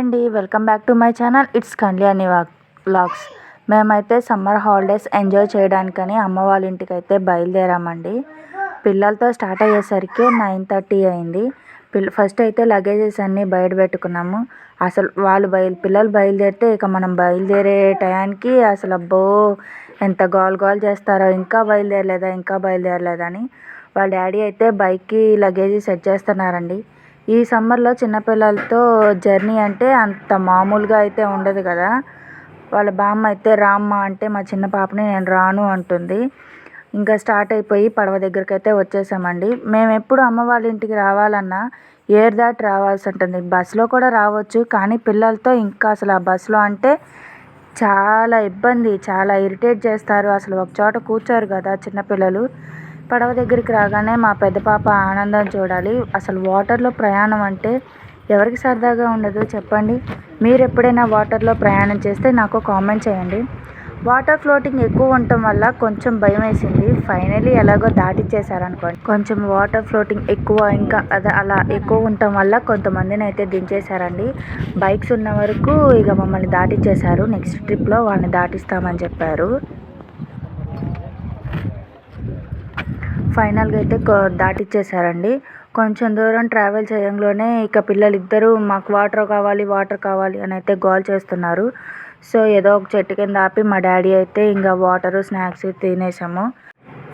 అండి welcome back to my channel. It's Kalyani vlogs. మేమైతే summer holidays enjoy చేయడానికని అమ్మ వాళ్ళ ఇంటికి అయితే బయలుదేరామండి. పిల్లలతో స్టార్ట్ అయ్యేసరికి నైన్ థర్టీ అయింది. పిల్ల ఫస్ట్ అయితే లగేజెస్ అన్నీ బయట పెట్టుకున్నాము. అసలు వాళ్ళు బయలు పిల్లలు బయలుదేరితే ఇక మనం బయలుదేరే టయానికి అసలు అబ్బో ఎంత గోల్ గోల్ చేస్తారో ఇంకా బయలుదేరలేదా ఇంకా బయలుదేరలేదని వాళ్ళ డాడీ అయితే బైక్కి లగేజీ సెట్ చేస్తున్నారండి. ఈ సమ్మర్లో చిన్నపిల్లలతో జర్నీ అంటే అంత మామూలుగా అయితే ఉండదు కదా. వాళ్ళ బామ్మ అయితే రామ్మ అంటే మా చిన్న పాపని నేను రాను అంటుంది. ఇంకా స్టార్ట్ అయిపోయి పడవ దగ్గరికి అయితే వచ్చేసామండి. మేము ఎప్పుడు అమ్మ వాళ్ళ ఇంటికి రావాలన్నా ఏర్ దాటి రావాల్సి ఉంటుంది. బస్సులో కూడా రావచ్చు కానీ పిల్లలతో ఇంకా అసలు ఆ బస్సులో అంటే చాలా ఇబ్బంది. చాలా ఇరిటేట్ చేస్తారు. అసలు ఒక చోట కూర్చోరు కదా చిన్నపిల్లలు. పడవ దగ్గరికి రాగానే మా పెద్ద పాప ఆనందం చూడాలి. అసలు వాటర్లో ప్రయాణం అంటే ఎవరికి సరదాగా ఉండదు చెప్పండి. మీరు ఎప్పుడైనా వాటర్లో ప్రయాణం చేస్తే నాకు కామెంట్ చేయండి. వాటర్ ఫ్లోటింగ్ ఎక్కువ ఉండటం వల్ల కొంచెం భయం వేసింది. ఫైనలీ ఎలాగో దాటిచ్చేసారనుకోండి కొంచెం వాటర్ ఫ్లోటింగ్ ఎక్కువ ఇంకా అదే అలా ఎక్కువ ఉండటం వల్ల కొంతమందిని అయితే దించేశారండి. బైక్స్ ఉన్న వరకు ఇక మమ్మల్ని దాటిచ్చేశారు. నెక్స్ట్ ట్రిప్లో వాళ్ళని దాటిస్తామని చెప్పారు. ఫైనల్గా అయితే దాటిచ్చేసారండి. కొంచెం దూరం ట్రావెల్ చేయంలోనే ఇక పిల్లలిద్దరూ మాకు వాటర్ కావాలి వాటర్ కావాలి అని అయితే గోల్ చేస్తున్నారు. సో ఏదో ఒక చెట్టు కింద ఆపి మా డాడీ అయితే ఇంకా వాటరు స్నాక్స్ తినేసాము.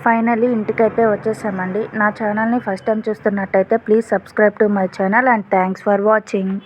ఫైనలీ ఇంటికైతే వచ్చేసామండి. నా ఛానల్ని ఫస్ట్ టైం చూస్తున్నట్టయితే please subscribe to my channel and thanks for watching.